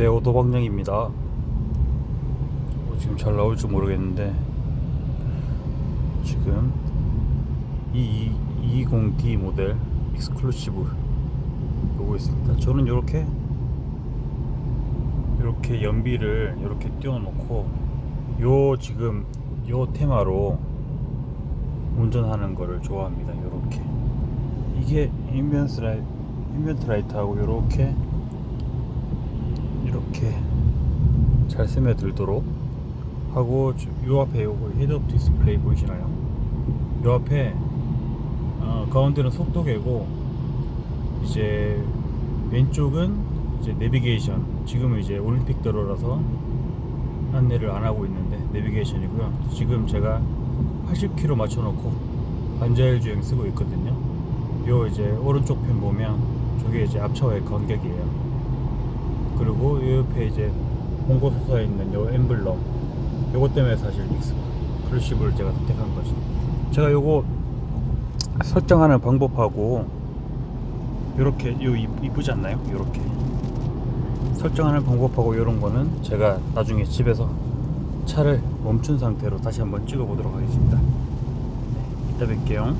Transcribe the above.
네, 오도방령입니다. 어, 지금 잘 나올지 모르겠는데 지금 이 220D 모델 익스클루시브 보고 있습니다. 저는 이렇게 이렇게 연비를 이렇게 띄워놓고 요 지금 요 테마로 운전하는 거를 좋아합니다. 이렇게 이게 인벤트 라이 인벤트 라이트하고 이렇게 이렇게 잘 스며들도록 하고 저- 요 앞에 요거 헤드업 디스플레이 보이시나요? 요 앞에 어, 가운데는 속도계고 이제 왼쪽은 이제 내비게이션 지금은 이제 올림픽 도로라서 안내를 안 하고 있는데 내비게이션이고요. 지금 제가 80km 맞춰놓고 반자율 주행 쓰고 있거든요. 요 이제 오른쪽 편 보면 저게 이제 앞차와의 간격이에요 그리고 이 옆에 이제 공고 솟아 있는 요 엠블럼 요거 때문에 사실 익스클루시브를 제가 선택한 거죠. 제가 요거 설정하는 방법하고 요렇게 요 이- 이쁘지 않나요? 요렇게. 설정하는 방법하고 요런 거는 제가 나중에 집에서 차를 멈춘 상태로 다시 한번 찍어 보도록 하겠습니다. 네, 이따 뵐게요